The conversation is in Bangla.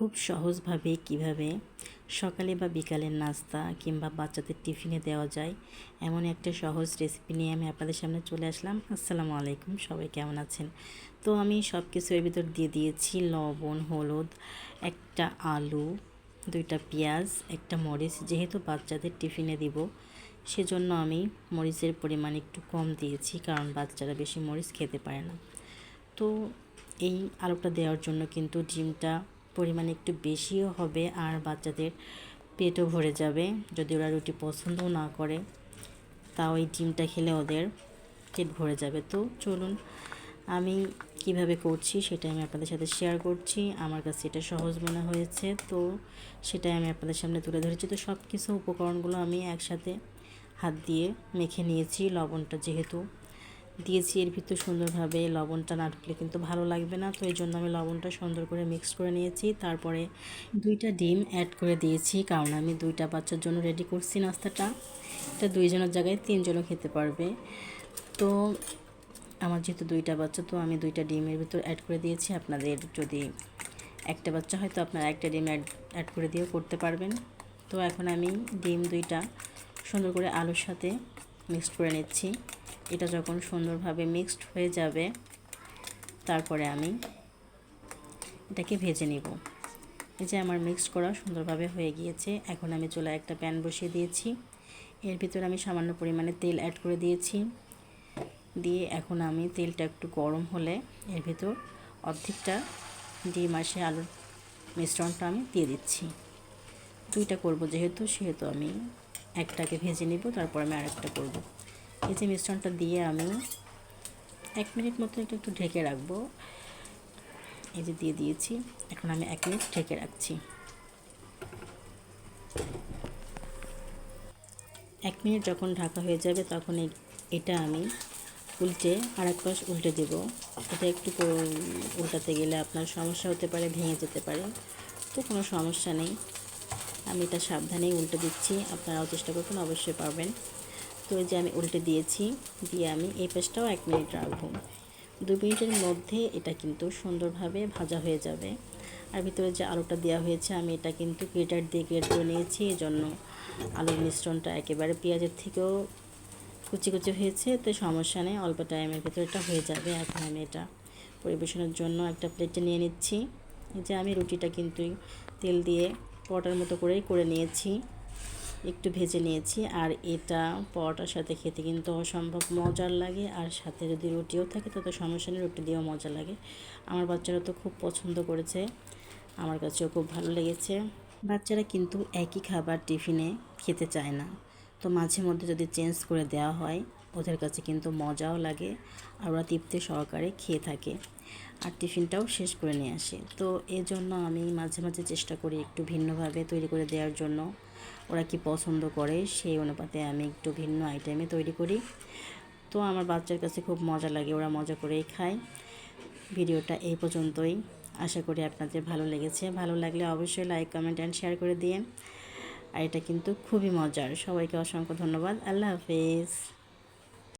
খুব সহজভাবে কীভাবে সকালে বা বিকালের নাস্তা কিংবা বাচ্চাদের টিফিনে দেওয়া যায়, এমন একটা সহজ রেসিপি নিয়ে আমি আপনাদের সামনে চলে আসলাম। আসসালামু আলাইকুম, সবাই কেমন আছেন? তো আমি সব কিছু এর ভিতর দিয়ে দিয়েছি, লবণ, হলুদ, একটা আলু, দুইটা পেঁয়াজ, একটা মরিচ। যেহেতু বাচ্চাদের টিফিনে দিব, সেজন্য আমি মরিচের পরিমাণ একটু কম দিয়েছি, কারণ বাচ্চারা বেশি মরিচ খেতে পারে না। তো এই আলুটা দেওয়ার জন্য কিন্তু ডিমটা পরিমাণ একটু বেশিও হবে আর বাচ্চাদের পেটও ভরে যাবে। যদি ওরা রুটি পছন্দও না করে, তাও এই ডিমটা খেলে ওদের পেট ভরে যাবে। তো চলুন, আমি কীভাবে করছি সেটা আমি আপনাদের সাথে শেয়ার করছি। আমার কাছে এটা সহজ মনে হয়েছে। তো সেটাই আমি আপনাদের সামনে তুলে ধরেছি। তো সব কিছু উপকরণগুলো আমি একসাথে হাত দিয়ে মেখে নিয়েছি। লবণটা যেহেতু দিয়েছি, এর ভিতর সুন্দরভাবে লবণটা না ঢুকলে কিন্তু ভালো লাগবে না। তো এই জন্য আমি লবণটা সুন্দর করে মিক্স করে নিয়েছি। তারপরে দুইটা ডিম অ্যাড করে দিয়েছি, কারণ আমি দুইটা বাচ্চার জন্য রেডি করছি নাস্তাটা। এটা দুইজনের জায়গায় তিনজনও খেতে পারবে। তো আমার যেহেতু দুইটা বাচ্চা, তো আমি দুইটা ডিমের ভিতর অ্যাড করে দিয়েছি। আপনাদের যদি একটা বাচ্চা হয়তো আপনারা একটা ডিম অ্যাড অ্যাড করে দিয়েও করতে পারবেন। তো এখন আমি ডিম দুইটা সুন্দর করে আলুর সাথে মিক্সড করে নিচ্ছি। এটা যখন সুন্দরভাবে মিক্সড হয়ে যাবে, তারপরে আমি এটাকে ভেজে নিব। এই যে আমার মিক্সড করা সুন্দরভাবে হয়ে গিয়েছে। এখন আমি চলে একটা প্যান বসিয়ে দিয়েছি। এর ভিতরে আমি সামান্য পরিমাণে তেল অ্যাড করে দিয়েছি। দিয়ে এখন আমি তেলটা একটু গরম হলে এর ভিতর অর্ধেকটা ডিম আর সে আলুর মিশ্রণটা আমি দিয়ে দিচ্ছি। দুইটা করব যেহেতু, সেহেতু আমি একটাকে ভেজে নিব, তারপর আমি আরেকটা করব। এই যে মিশ্রণটা দিয়ে আমি এক মিনিট মতো একটু একটু ঢেকে রাখব। এই যে দিয়ে দিয়েছি, এখন আমি এক মিনিট ঢেকে রাখছি। এক মিনিট যখন ঢাকা হয়ে যাবে, তখন এটা আমি উল্টে আর এক পাশ উল্টে দেব। এটা একটু উল্টাতে গেলে আপনার সমস্যা হতে পারে, ভেঙে যেতে পারে। তো কোনো সমস্যা নেই। আমি এটা সাবধানেই উল্টে দিচ্ছি। আপনারাও চেষ্টা করবেন, অবশ্যই পারবেন। তো এই যে আমি উল্টে দিয়েছি, দিয়ে আমি এই পাশটাও এক মিনিট রাখব। দু মিনিটের মধ্যে এটা কিন্তু সুন্দরভাবে ভাজা হয়ে যাবে। আর ভিতরে যে আলুটা দেওয়া হয়েছে, আমি এটা কিন্তু গ্রেটার দিয়ে গ্রেট করে নিয়েছি। এই জন্য আলুর মিশ্রণটা একেবারে পেঁয়াজের থেকেও কুচি কুচি হয়েছে, তো সমস্যা নেই, অল্প টাইমের ভিতরে এটা হয়ে যাবে। এখন আমি এটা পরিবেশনের জন্য একটা প্লেটে নিয়ে নিচ্ছি। যে আমি রুটিটা কিন্তু তেল দিয়ে পটার মতো করেই করে নিয়েছি। একটু ভেজে নিয়েছি আর এটা পরোটার সাথে খেতে কিন্তু অসম্ভব মজার লাগে আর সাথে যদি রুটিও থাকে তত সমস্যা নেই, রুটি দিয়েও মজা লাগে। আমার বাচ্চারা তো খুব পছন্দ করেছে, আমার কাছেও খুব ভালো লেগেছে। বাচ্চারা কিন্তু একই খাবার টিফিনে খেতে চায় না। তো মাঝে মধ্যে যদি চেঞ্জ করে দেওয়া হয় ওদের কাছে কিন্তু মজাও লাগে আর ওরা তৃপ্তি সহকারে খেয়ে থাকে আর টিফিনটাও শেষ করে নিয়ে আসে। তো এই জন্য আমি মাঝে মাঝে চেষ্টা করি একটু ভিন্নভাবে তৈরি করে দেওয়ার জন্য। ওরা কি পছন্দ করে সেই অনুপাতে আমি একটু ভিন্ন আইটেমে তৈরি করি। তো আমার বাচ্চার কাছে খুব মজা লাগে, ওরা মজা করেই খায়। ভিডিওটা এই পর্যন্তই। আশা করি আপনাদের ভালো লেগেছে। ভালো লাগলে অবশ্যই লাইক কমেন্ট অ্যান্ড শেয়ার করে দিন আর এটা কিন্তু খুবই মজার। সবাইকে অসংখ্য ধন্যবাদ। আল্লাহ হাফিজ।